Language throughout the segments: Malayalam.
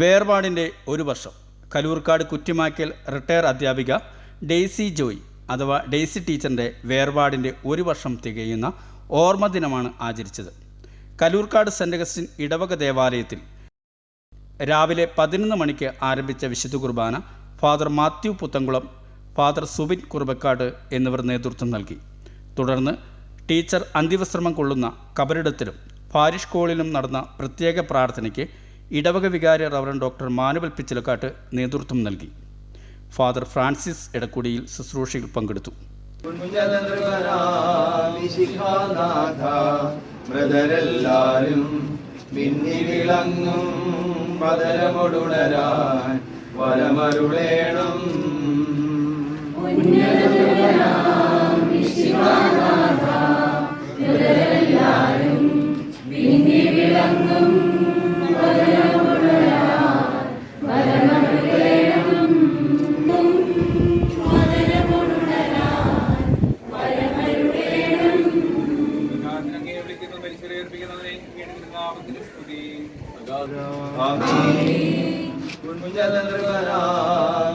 വേർപാടിന്റെ ഒരു വർഷം. കലൂർക്കാട് കുറ്റിമാക്കൽ റിട്ടയർ അധ്യാപിക ഡെയ്സി ജോയ് അഥവാ ഡെയ്സി ടീച്ചറിന്റെ വേർപാടിന്റെ ഒരു വർഷം തികയുന്ന ഓർമ്മ ദിനമാണ് ആചരിച്ചത്. കലൂർക്കാട് സെന്റ് അഗസ്റ്റിൻ ഇടവക ദേവാലയത്തിൽ രാവിലെ പതിനൊന്ന് മണിക്ക് ആരംഭിച്ച വിശുദ്ധ കുർബാന father Mathew Puthankulam father Subin Kurubakkad എന്നിവർ നേതൃത്വം നൽകി. തുടർന്ന് ടീച്ചർ അന്തിവസ്ത്രമം കൊള്ളുന്ന കബറിടത്തിലും പാരിഷ് കോളിലും നടന്ന പ്രത്യേക പ്രാർത്ഥനയ്ക്ക് ഇടവക വികാരി റവറൻ ഡോക്ടർ മാനുവൽ പിച്ചിലക്കാട്ട് നേതൃത്വം നൽകി. ഫാദർ ഫ്രാൻസിസ് എടക്കുടിയിൽ ശുശ്രൂഷയിൽ പങ്കെടുത്തു. വിശിഖാനാഥ മിന്നി വിളങ്ങും പതരമൊടുണരാൻ വരമരുളേണം.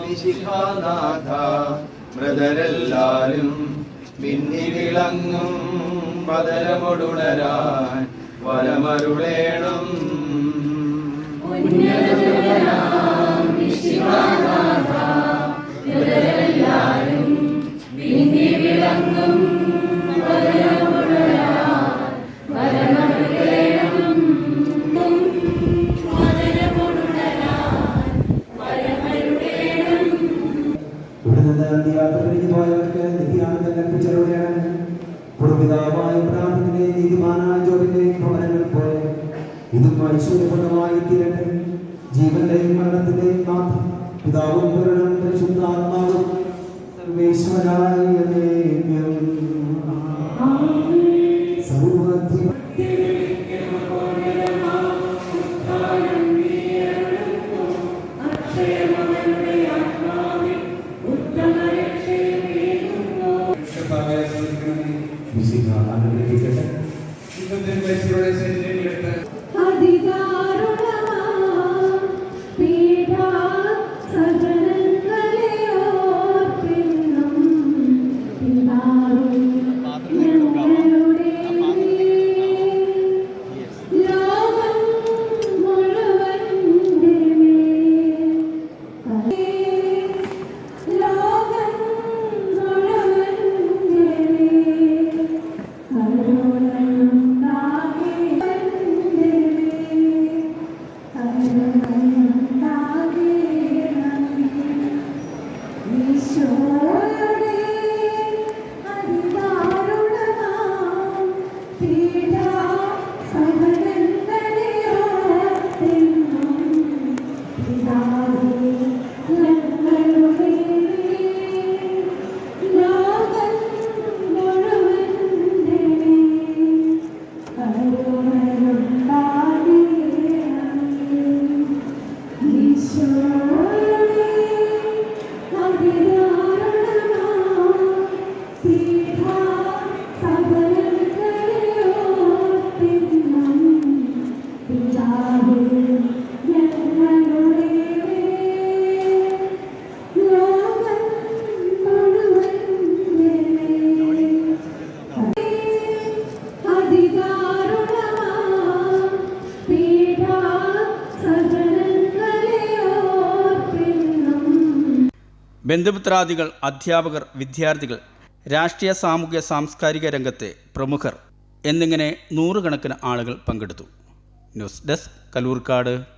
വിശിഖാനാഥ മൃതരെല്ലാരും മിന്നി വിളങ്ങും പതരമൊടുണരാൻ വരമരുളേണം. ഐശ്വര്യപൂർണമായി തീരട്ടെ. ജീവന്റെയും മരണത്തിന്റെയും നാഥം പിതാവും പരിശുദ്ധാത്മാവും സർവേശ്വരായ then place Amém. ബന്ധുമിത്രാദികൾ അധ്യാപകർ വിദ്യാർത്ഥികൾ രാഷ്ട്രീയ സാമൂഹ്യ സാംസ്കാരിക രംഗത്തെ പ്രമുഖർ എന്നിങ്ങനെ നൂറുകണക്കിന് ആളുകൾ പങ്കെടുത്തു. News desk Kalloorkad.